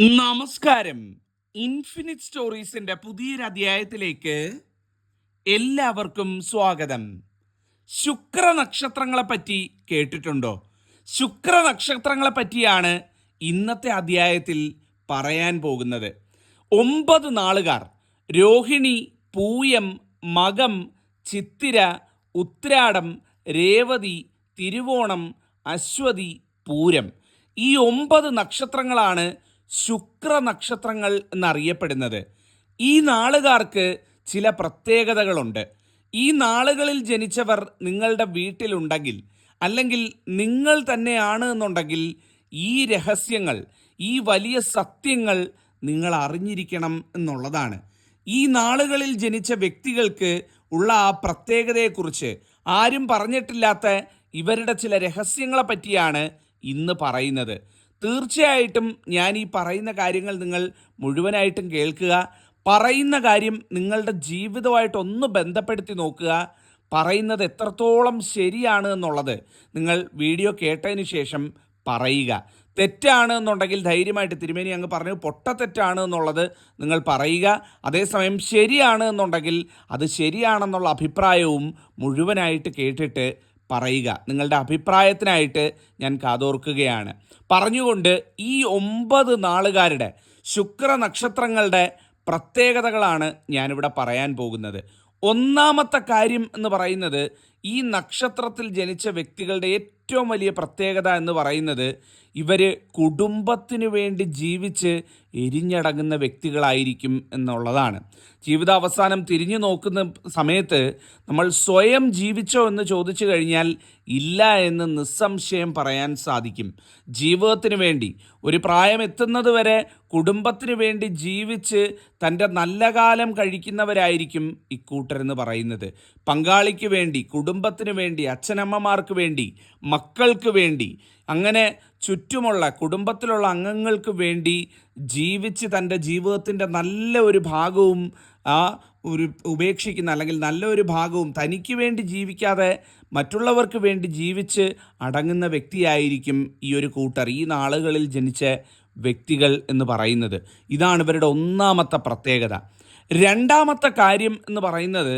നമസ്കാരം. ഇൻഫിനിറ്റ് സ്റ്റോറീസിന്റെ പുതിയൊരു അധ്യായത്തിലേക്ക് എല്ലാവർക്കും സ്വാഗതം. ശുക്ര നക്ഷത്രങ്ങളെ പറ്റി കേട്ടിട്ടുണ്ടോ? ശുക്ര നക്ഷത്രങ്ങളെ പറ്റിയാണ് ഇന്നത്തെ അധ്യായത്തിൽ പറയാൻ പോകുന്നത്. ഒമ്പത് നാളുകാർ രോഹിണി പൂയം മകം ചിത്തിര ഉത്രാടം രേവതി തിരുവോണം അശ്വതി പൂരം. ഈ ഒമ്പത് നക്ഷത്രങ്ങളാണ് ശുക്ര നക്ഷത്രങ്ങൾ എന്നറിയപ്പെടുന്നത്. ഈ നാളുകാർക്ക് ചില പ്രത്യേകതകളുണ്ട്. ഈ നാളുകളിൽ ജനിച്ചവർ നിങ്ങളുടെ വീട്ടിലുണ്ടെങ്കിൽ അല്ലെങ്കിൽ നിങ്ങൾ തന്നെയാണ് എന്നുണ്ടെങ്കിൽ ഈ രഹസ്യങ്ങൾ ഈ വലിയ സത്യങ്ങൾ നിങ്ങൾ അറിഞ്ഞിരിക്കണം എന്നുള്ളതാണ്. ഈ നാളുകളിൽ ജനിച്ച വ്യക്തികൾക്ക് ഉള്ള ആ പ്രത്യേകതയെക്കുറിച്ച് ആരും പറഞ്ഞിട്ടില്ലാത്ത ഇവരുടെ ചില രഹസ്യങ്ങളെ പറ്റിയാണ് ഇന്ന് പറയുന്നത്. തീർച്ചയായിട്ടും ഞാൻ ഈ പറയുന്ന കാര്യങ്ങൾ നിങ്ങൾ മുഴുവനായിട്ടും കേൾക്കുക. പറയുന്ന കാര്യം നിങ്ങളുടെ ജീവിതമായിട്ട് ഒന്ന് ബന്ധപ്പെടുത്തി നോക്കുക. പറയുന്നത് എത്രത്തോളം ശരിയാണ് എന്നുള്ളത് നിങ്ങൾ വീഡിയോ കേട്ടതിന് ശേഷം പറയുക. തെറ്റാണ് എന്നുണ്ടെങ്കിൽ ധൈര്യമായിട്ട് തിരുമേനി അങ്ങ് പറഞ്ഞു പൊട്ട തെറ്റാണ് എന്നുള്ളത് നിങ്ങൾ പറയുക. അതേസമയം ശരിയാണ് എന്നുണ്ടെങ്കിൽ അത് ശരിയാണെന്നുള്ള അഭിപ്രായവും മുഴുവനായിട്ട് കേട്ടിട്ട് പറയുക. നിങ്ങളുടെ അഭിപ്രായത്തിനായിട്ട് ഞാൻ കാതോർക്കുകയാണ്. പറഞ്ഞുകൊണ്ട് ഈ ഒമ്പത് നാളുകാരുടെ ശുക്ര നക്ഷത്രങ്ങളുടെ പ്രത്യേകതകളാണ് ഞാനിവിടെ പറയാൻ പോകുന്നത്. ഒന്നാമത്തെ കാര്യം എന്ന് പറയുന്നത് ഈ നക്ഷത്രത്തിൽ ജനിച്ച വ്യക്തികളുടെ ഏറ്റവും വലിയ പ്രത്യേകത എന്ന് പറയുന്നത് ഇവർ കുടുംബത്തിനു വേണ്ടി ജീവിച്ച് എരിഞ്ഞടങ്ങുന്ന വ്യക്തികളായിരിക്കും എന്നുള്ളതാണ്. ജീവിതാവസാനം തിരിഞ്ഞു നോക്കുന്ന സമയത്ത് നമ്മൾ സ്വയം ജീവിച്ചോ എന്ന് ചോദിച്ചു കഴിഞ്ഞാൽ ഇല്ല എന്ന് നിസ്സംശയം പറയാൻ സാധിക്കും. ജീവിതത്തിന് വേണ്ടി ഒരു പ്രായം എത്തുന്നത് വരെ കുടുംബത്തിന് വേണ്ടി ജീവിച്ച് തന്റെ നല്ല കാലം കഴിക്കുന്നവരായിരിക്കും ഇക്കൂട്ടരെന്ന് പറയുന്നത്. പങ്കാളിക്ക് വേണ്ടി കുടുംബത്തിന് വേണ്ടി അച്ഛനമ്മമാർക്ക് വേണ്ടി മക്കൾക്ക് വേണ്ടി അങ്ങനെ ചുറ്റുമുള്ള കുടുംബത്തിലുള്ള അംഗങ്ങൾക്ക് വേണ്ടി ജീവിച്ച് തന്റെ ജീവിതത്തിന്റെ നല്ല ഒരു ഭാഗവും ആ ഒരു ഉപേക്ഷിക്കുന്ന അല്ലെങ്കിൽ നല്ലൊരു ഭാഗവും തനിക്ക് വേണ്ടി ജീവിക്കാതെ മറ്റുള്ളവർക്ക് വേണ്ടി ജീവിച്ച് അടങ്ങുന്ന വ്യക്തിയായിരിക്കും ഈ ഒരു കൂട്ടർ ഈ നാളുകളിൽ ജനിച്ച വ്യക്തികൾ എന്ന് പറയുന്നത്. ഇതാണ് ഇവരുടെ ഒന്നാമത്തെ പ്രത്യേകത. രണ്ടാമത്തെ കാര്യം എന്ന് പറയുന്നത്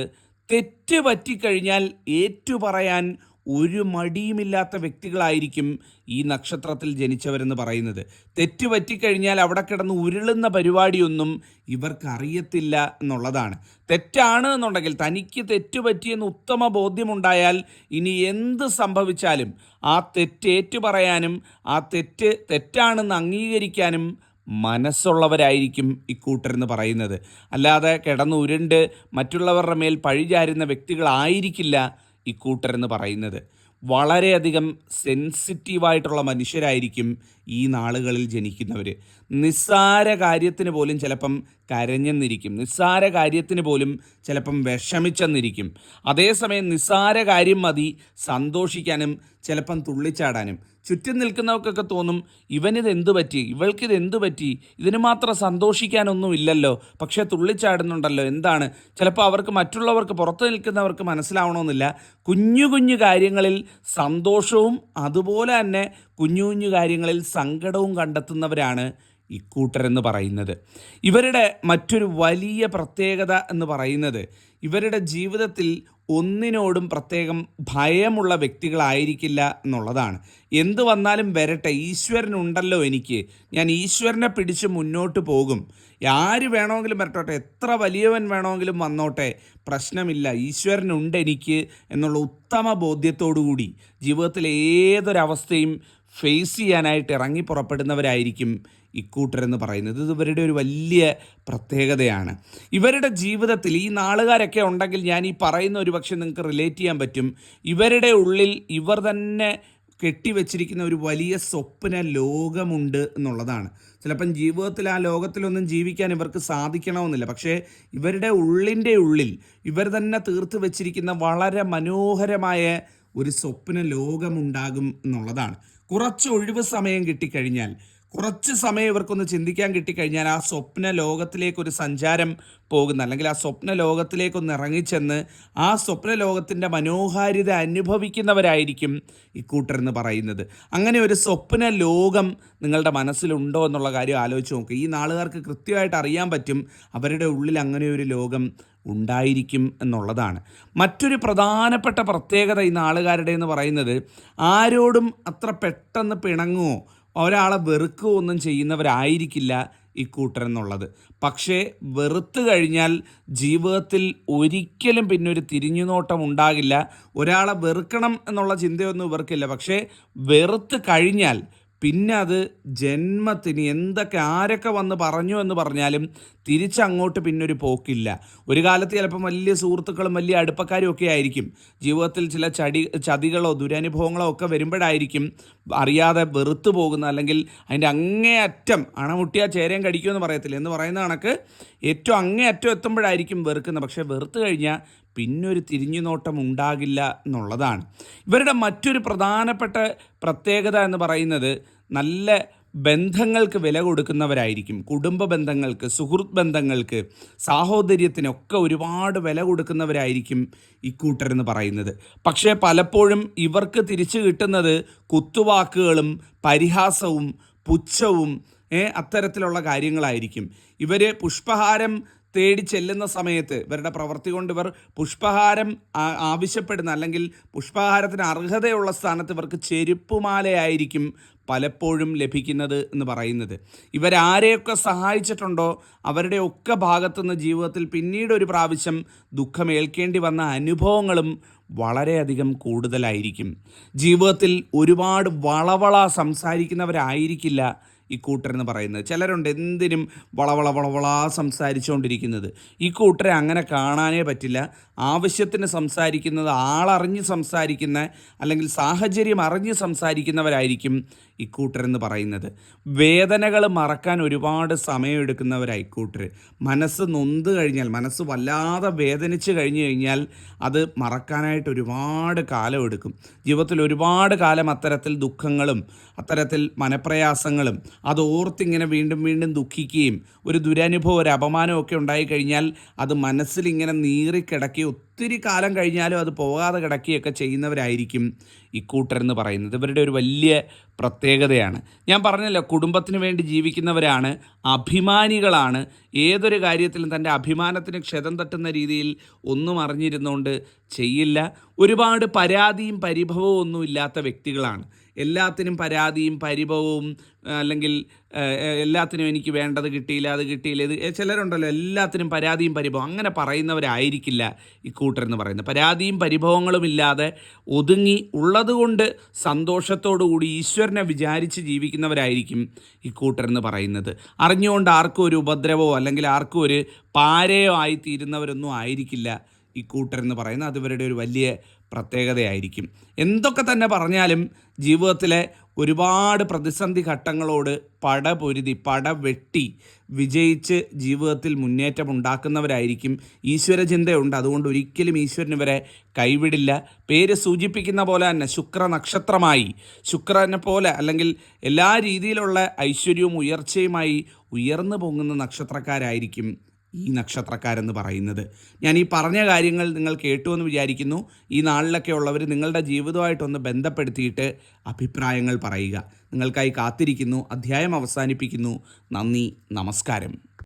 തെറ്റ് പറ്റിക്കഴിഞ്ഞാൽ ഏറ്റുപറയാൻ ഒരു മടിയുമില്ലാത്ത വ്യക്തികളായിരിക്കും ഈ നക്ഷത്രത്തിൽ ജനിച്ചവരെന്ന് പറയുന്നത്. തെറ്റ് പറ്റിക്കഴിഞ്ഞാൽ അവിടെ കിടന്ന് ഉരുളുന്ന പരിപാടിയൊന്നും ഇവർക്ക് അറിയത്തില്ല എന്നുള്ളതാണ്. തെറ്റാണ് എന്നുണ്ടെങ്കിൽ തനിക്ക് തെറ്റ് പറ്റിയെന്ന് ഉത്തമ ബോധ്യമുണ്ടായാൽ ഇനി എന്ത് സംഭവിച്ചാലും ആ തെറ്റ് ഏറ്റു പറയാനും ആ തെറ്റ് തെറ്റാണെന്ന് അംഗീകരിക്കാനും മനസ്സുള്ളവരായിരിക്കും ഇക്കൂട്ടരെന്ന് പറയുന്നത്. അല്ലാതെ കിടന്നുരുണ്ട് മറ്റുള്ളവരുടെ മേൽ പഴിചാരുന്ന വ്യക്തികളായിരിക്കില്ല ഇക്കൂട്ടരെന്ന് പറയുന്നത്. വളരെയധികം സെൻസിറ്റീവായിട്ടുള്ള മനുഷ്യരായിരിക്കും ഈ നാളുകളിൽ ജനിക്കുന്നവർ നിസ്സാര കാര്യത്തിന് പോലും ചിലപ്പം കരഞ്ഞെന്നിരിക്കും. നിസ്സാര കാര്യത്തിന് പോലും ചിലപ്പം വിഷമിച്ചെന്നിരിക്കും. അതേസമയം നിസ്സാര കാര്യം മതി സന്തോഷിക്കാനും ചിലപ്പം തുള്ളിച്ചാടാനും. ചുറ്റും നിൽക്കുന്നവർക്കൊക്കെ തോന്നും ഇവനിത് എന്തു പറ്റി? ഇവൾക്കിത് എന്തു പറ്റി? ഇതിന് മാത്രം സന്തോഷിക്കാനൊന്നും ഇല്ലല്ലോ പക്ഷേ തുള്ളിച്ചാടുന്നുണ്ടല്ലോ. എന്താണ്? ചിലപ്പോൾ അവർക്ക് മറ്റുള്ളവർക്ക് പുറത്ത് നിൽക്കുന്നവർക്ക് മനസ്സിലാവണമെന്നില്ല. കുഞ്ഞു കുഞ്ഞു കാര്യങ്ങളിൽ സന്തോഷവും അതുപോലെ തന്നെ കുഞ്ഞു കുഞ്ഞു കാര്യങ്ങളിൽ സങ്കടവും കണ്ടെത്തുന്നവരാണ് ഇക്കൂട്ടരെന്ന് പറയുന്നത്. ഇവരുടെ മറ്റൊരു വലിയ പ്രത്യേകത എന്ന് പറയുന്നത് ഇവരുടെ ജീവിതത്തിൽ ഒന്നിനോടും പ്രത്യേകം ഭയമുള്ള വ്യക്തികളായിരിക്കില്ല എന്നുള്ളതാണ്. എന്തു വന്നാലും വരട്ടെ ഈശ്വരനുണ്ടല്ലോ എനിക്ക്. ഞാൻ ഈശ്വരനെ പിടിച്ച് മുന്നോട്ട് പോകും. ആര് വേണമെങ്കിലും വരട്ടോട്ടെ എത്ര വലിയവൻ വേണമെങ്കിലും വന്നോട്ടെ പ്രശ്നമില്ല ഈശ്വരനുണ്ട് എനിക്ക് എന്നുള്ള ഉത്തമ ബോധ്യത്തോടുകൂടി ജീവിതത്തിൽ ഏതൊരവസ്ഥയും ഫേസ് ചെയ്യാനായിട്ട് ഇറങ്ങി പുറപ്പെടുന്നവരായിരിക്കും ഇക്കൂട്ടരെന്ന് പറയുന്നത്. ഇത് ഇവരുടെ ഒരു വലിയ പ്രത്യേകതയാണ്. ഇവരുടെ ജീവിതത്തിൽ ഈ നാളുകാരൊക്കെ ഉണ്ടെങ്കിൽ ഞാൻ ഈ പറയുന്ന ഒരു പക്ഷേ നിങ്ങൾക്ക് റിലേറ്റ് ചെയ്യാൻ പറ്റും. ഇവരുടെ ഉള്ളിൽ ഇവർ തന്നെ കെട്ടിവെച്ചിരിക്കുന്ന ഒരു വലിയ സ്വപ്ന ലോകമുണ്ട് എന്നുള്ളതാണ്. ചിലപ്പം ജീവിതത്തിൽ ആ ലോകത്തിലൊന്നും ജീവിക്കാൻ ഇവർക്ക് സാധിക്കണമെന്നില്ല. പക്ഷേ ഇവരുടെ ഉള്ളിന്റെ ഉള്ളിൽ ഇവർ തന്നെ തീർത്ത് വെച്ചിരിക്കുന്ന വളരെ മനോഹരമായ ഒരു സ്വപ്ന ലോകമുണ്ടാകും എന്നുള്ളതാണ്. കുറച്ച് ഒഴിവ് സമയം കിട്ടിക്കഴിഞ്ഞാൽ കുറച്ച് സമയം ഇവർക്കൊന്ന് ചിന്തിക്കാൻ കിട്ടിക്കഴിഞ്ഞാൽ ആ സ്വപ്ന ലോകത്തിലേക്ക് ഒരു സഞ്ചാരം പോകുന്ന അല്ലെങ്കിൽ ആ സ്വപ്ന ലോകത്തിലേക്കൊന്ന് ഇറങ്ങിച്ചെന്ന് ആ സ്വപ്ന ലോകത്തിന്റെ മനോഹാരിത അനുഭവിക്കുന്നവരായിരിക്കും ഇക്കൂട്ടർ എന്ന് പറയുന്നത്. അങ്ങനെ ഒരു സ്വപ്ന ലോകം നിങ്ങളുടെ മനസ്സിലുണ്ടോ എന്നുള്ള കാര്യം ആലോചിച്ച് നോക്കുക ഈ നാളുകാർക്ക് കൃത്യമായിട്ട് അറിയാൻ പറ്റും അവരുടെ ഉള്ളിൽ അങ്ങനെ ഒരു ലോകം ഉണ്ടായിരിക്കും എന്നുള്ളതാണ്. മറ്റൊരു പ്രധാനപ്പെട്ട പ്രത്യേകത ഈ നാളുകാരുടെ എന്ന് പറയുന്നത് ആരോടും അത്ര പെട്ടെന്ന് പിണങ്ങുമോ ഒരാളെ വെറുക്കുകയോ ഒന്നും ചെയ്യുന്നവരായിരിക്കില്ല ഇക്കൂട്ടർ എന്നുള്ളത്. പക്ഷേ വെറുത്തു കഴിഞ്ഞാൽ ജീവിതത്തിൽ ഒരിക്കലും പിന്നെ ഒരു തിരിഞ്ഞുനോട്ടം ഉണ്ടാകില്ല. ഒരാളെ വെറുക്കണം എന്നുള്ള ചിന്തയൊന്നും ഇവർക്കില്ല. പക്ഷേ വെറുത്ത് കഴിഞ്ഞാൽ പിന്നെ അത് ജന്മത്തിന് എന്തൊക്കെ ആരൊക്കെ വന്ന് പറഞ്ഞു എന്ന് പറഞ്ഞാലും തിരിച്ചങ്ങോട്ട് പിന്നെ ഒരു പോക്കില്ല. ഒരു കാലത്ത് ചിലപ്പം വലിയ സുഹൃത്തുക്കളും വലിയ അടുപ്പക്കാരും ഒക്കെ ആയിരിക്കും. ജീവിതത്തിൽ ചില ചടി ചതികളോ ദുരനുഭവങ്ങളോ ഒക്കെ വരുമ്പോഴായിരിക്കും അറിയാതെ വെറുത്തു പോകുന്ന അല്ലെങ്കിൽ അതിന്റെ അങ്ങേയറ്റം അണമുട്ടിയാൽ ചേരയും കടിക്കുമെന്ന് പറയത്തില്ല. എന്ന് പറയുന്ന കണക്ക് ഏറ്റവും അങ്ങേയറ്റം എത്തുമ്പോഴായിരിക്കും വെറുക്കുന്നത്. പക്ഷേ വെറുത്തു കഴിഞ്ഞാൽ പിന്നൊരു തിരിഞ്ഞുനോട്ടം ഉണ്ടാകില്ല എന്നുള്ളതാണ്. ഇവരുടെ മറ്റൊരു പ്രധാനപ്പെട്ട പ്രത്യേകത എന്ന് പറയുന്നത് നല്ല ബന്ധങ്ങൾക്ക് വില കൊടുക്കുന്നവരായിരിക്കും. കുടുംബ ബന്ധങ്ങൾക്ക് സുഹൃത്ത് ബന്ധങ്ങൾക്ക് സാഹോദര്യത്തിനൊക്കെ ഒരുപാട് വില കൊടുക്കുന്നവരായിരിക്കും ഇക്കൂട്ടരെന്ന് പറയുന്നത്. പക്ഷേ പലപ്പോഴും ഇവർക്ക് തിരിച്ചു കിട്ടുന്നത് കുത്തുവാക്കുകളും പരിഹാസവും പുച്ഛവും അത്തരത്തിലുള്ള കാര്യങ്ങളായിരിക്കും. ഇവർ പുഷ്പഹാരം തേടി ചെല്ലുന്ന സമയത്ത് ഇവരുടെ പ്രവൃത്തി കൊണ്ട് ഇവർ പുഷ്പഹാരം ആവശ്യപ്പെടുന്ന അല്ലെങ്കിൽ പുഷ്പഹാരത്തിന് അർഹതയുള്ള സ്ഥാനത്ത് ഇവർക്ക് ചെരുപ്പുമാലയായിരിക്കും പലപ്പോഴും ലഭിക്കുന്നത് എന്ന് പറയുന്നത്. ഇവരാരെയൊക്കെ സഹായിച്ചിട്ടുണ്ടോ? അവരുടെ അവരുടെയൊക്കെ ഭാഗത്തുനിന്ന് ജീവിതത്തിൽ പിന്നീട് ഒരു പ്രാവശ്യം ദുഃഖമേൽക്കേണ്ടി വന്ന അനുഭവങ്ങളും വളരെയധികം കൂടുതലായിരിക്കും. ജീവിതത്തിൽ ഒരുപാട് വളവള സംസാരിക്കുന്നവരായിരിക്കില്ല. ഈ കൂട്ടർ എന്ന് പറയുന്നത്. ചിലരുണ്ട് എന്തിനും വളവള വളവള സംസാരിച്ചുകൊണ്ടിരിക്കുന്നത്. ഈ കൂട്ടരെ അങ്ങനെ കാണാനേ പറ്റില്ല. ആവശ്യത്തിന് സംസാരിക്കുന്നത് ആളറിഞ്ഞ് സംസാരിക്കുന്ന അല്ലെങ്കിൽ സാഹചര്യം അറിഞ്ഞ് സംസാരിക്കുന്നവരായിരിക്കും ഇക്കൂട്ടരെന്ന് പറയുന്നത്. വേദനകൾ മറക്കാൻ ഒരുപാട് സമയമെടുക്കുന്നവരായി ഇക്കൂട്ടർ മനസ്സ് നൊന്ത് കഴിഞ്ഞാൽ മനസ്സ് വല്ലാതെ വേദനിച്ച് കഴിഞ്ഞു കഴിഞ്ഞാൽ അത് മറക്കാനായിട്ട് ഒരുപാട് കാലം എടുക്കും. ജീവിതത്തിൽ ഒരുപാട് കാലം അത്തരത്തിൽ ദുഃഖങ്ങളും അത്തരത്തിൽ മനപ്രയാസങ്ങളും അത് ഓർത്തിങ്ങനെ വീണ്ടും വീണ്ടും ദുഃഖിക്കുകയും ഒരു ദുരനുഭവം ഒരു അപമാനമൊക്കെ ഉണ്ടായിക്കഴിഞ്ഞാൽ അത് മനസ്സിലിങ്ങനെ നീറിക്കിടക്കി ഒത്തിരി കാലം കഴിഞ്ഞാലും അത് പോകാതെ കിടക്കുകയൊക്കെ ചെയ്യുന്നവരായിരിക്കും ഇക്കൂട്ടർ എന്ന് പറയുന്നത്. ഇവരുടെ ഒരു വലിയ പ്രത്യേകതയാണ്. ഞാൻ പറഞ്ഞല്ലോ കുടുംബത്തിന് വേണ്ടി ജീവിക്കുന്നവരാണ് അഭിമാനികളാണ്. ഏതൊരു കാര്യത്തിലും തന്റെ അഭിമാനത്തിന് ക്ഷതം തട്ടുന്ന രീതിയിൽ ഒന്നും അറിഞ്ഞിരുന്നുകൊണ്ട് ചെയ്യില്ല. ഒരുപാട് പരാതിയും പരിഭവവും ഒന്നും ഇല്ലാത്ത വ്യക്തികളാണ്. എല്ലാത്തിനും പരാതിയും പരിഭവവും അല്ലെങ്കിൽ എല്ലാത്തിനും എനിക്ക് വേണ്ടത് കിട്ടിയില്ല അത് കിട്ടിയില്ല ഇത് ചിലരുണ്ടല്ലോ എല്ലാത്തിനും പരാതിയും പരിഭവം. അങ്ങനെ പറയുന്നവരായിരിക്കില്ല ഈ എന്ന് പറയുന്നത്. പരാതിയും പരിഭവങ്ങളും ഇല്ലാതെ ഒതുങ്ങി ഉള്ളതുകൊണ്ട് സന്തോഷത്തോടുകൂടി ഈശ്വരനെ വിചാരിച്ച് ജീവിക്കുന്നവരായിരിക്കും ഈ എന്ന് പറയുന്നത്. അറിഞ്ഞുകൊണ്ട് ആർക്കും ഒരു ഉപദ്രവമോ അല്ലെങ്കിൽ ആർക്കും ഒരു പാരയോ ആയിത്തീരുന്നവരൊന്നും ആയിരിക്കില്ല ഈ കൂട്ടരെന്ന് പറയുന്നത്. അത് ഇവരുടെ ഒരു വലിയ പ്രത്യേകതയായിരിക്കും. എന്തൊക്കെ തന്നെ പറഞ്ഞാലും ജീവിതത്തിലെ ഒരുപാട് പ്രതിസന്ധി ഘട്ടങ്ങളോട് പട പൊരുതി പട വെട്ടി വിജയിച്ച് ജീവിതത്തിൽ മുന്നേറ്റം ഉണ്ടാക്കുന്നവരായിരിക്കും. ഈശ്വരചിന്തയുണ്ട്. അതുകൊണ്ട് ഒരിക്കലും ഈശ്വരൻ ഇവരെ കൈവിടില്ല. പേര് സൂചിപ്പിക്കുന്ന പോലെ തന്നെ ശുക്ര നക്ഷത്രമായി ശുക്രനെ പോലെ അല്ലെങ്കിൽ എല്ലാ രീതിയിലുള്ള ഐശ്വര്യവും ഉയർച്ചയുമായി ഉയർന്നു പൊങ്ങുന്ന നക്ഷത്രക്കാരായിരിക്കും. ഈ നക്ഷത്രക്കാരെന്ന് പറയുന്നത്. ഞാൻ ഈ പറഞ്ഞ കാര്യങ്ങൾ നിങ്ങൾ കേട്ടു എന്ന് വിചാരിക്കുന്നു. ഈ നാളിലൊക്കെ ഉള്ളവർ നിങ്ങളുടെ ജീവിതമായിട്ടൊന്ന് ബന്ധപ്പെടുത്തിയിട്ട് അഭിപ്രായങ്ങൾ പറയുക. നിങ്ങൾക്കായി കാത്തിരിക്കുന്നു. അധ്യായം അവസാനിപ്പിക്കുന്നു. നന്ദി. നമസ്കാരം.